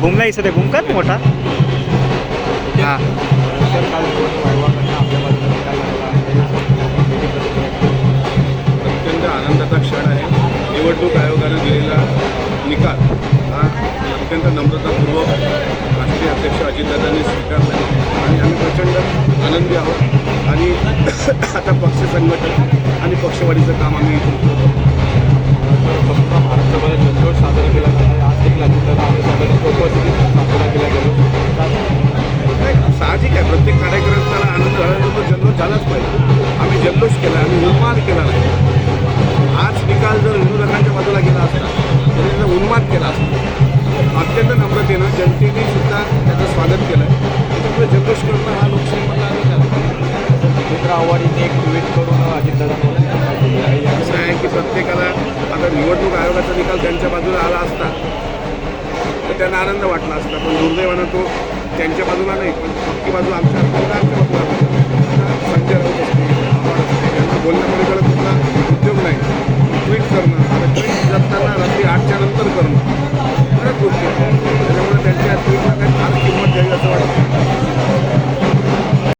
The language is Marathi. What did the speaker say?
घुमला ही सध्या घुम कर मोठा? हा. अत्यंत आनंदाचा क्षण आहे. निवडणूक आयोगाने दिलेला निकाल हा अत्यंत नम्रतापूर्वक राष्ट्रीय अध्यक्ष अजितदादांनी स्वीकारला आहे. आणि आम्ही प्रचंड आनंदी आहोत. आणि आता पक्ष संघटन आणि पक्षवाढीचं काम आम्ही केला आम्ही उन्माद केला नाही. आज निकाल जर विरोधकांच्या बाजूला गेला असता तर त्याचा उन्माद केला असता. अत्यंत नम्रतेनं जनतेने सुद्धा त्याचं स्वागत केलं त्याच्यामुळे जल्लोष करणं हा लोकशाहीमधला अधिकार. मित्र आव्हाडीने एक ट्विट करून या असं आहे की प्रत्येकाला आता निवडणूक आयोगाचा निकाल त्यांच्या बाजूला आला असता तर त्यांना आनंद वाटला असता. पण दुर्दैवानं तो त्यांच्या बाजूला नाही पण पक्की बाजू आमच्या आमच्या बाजूला करणं. बऱ्याच गोष्टी आहेत त्याच्यामुळे त्यांच्या ट्विटला काही फार किंमत द्यावी असं वाटतं.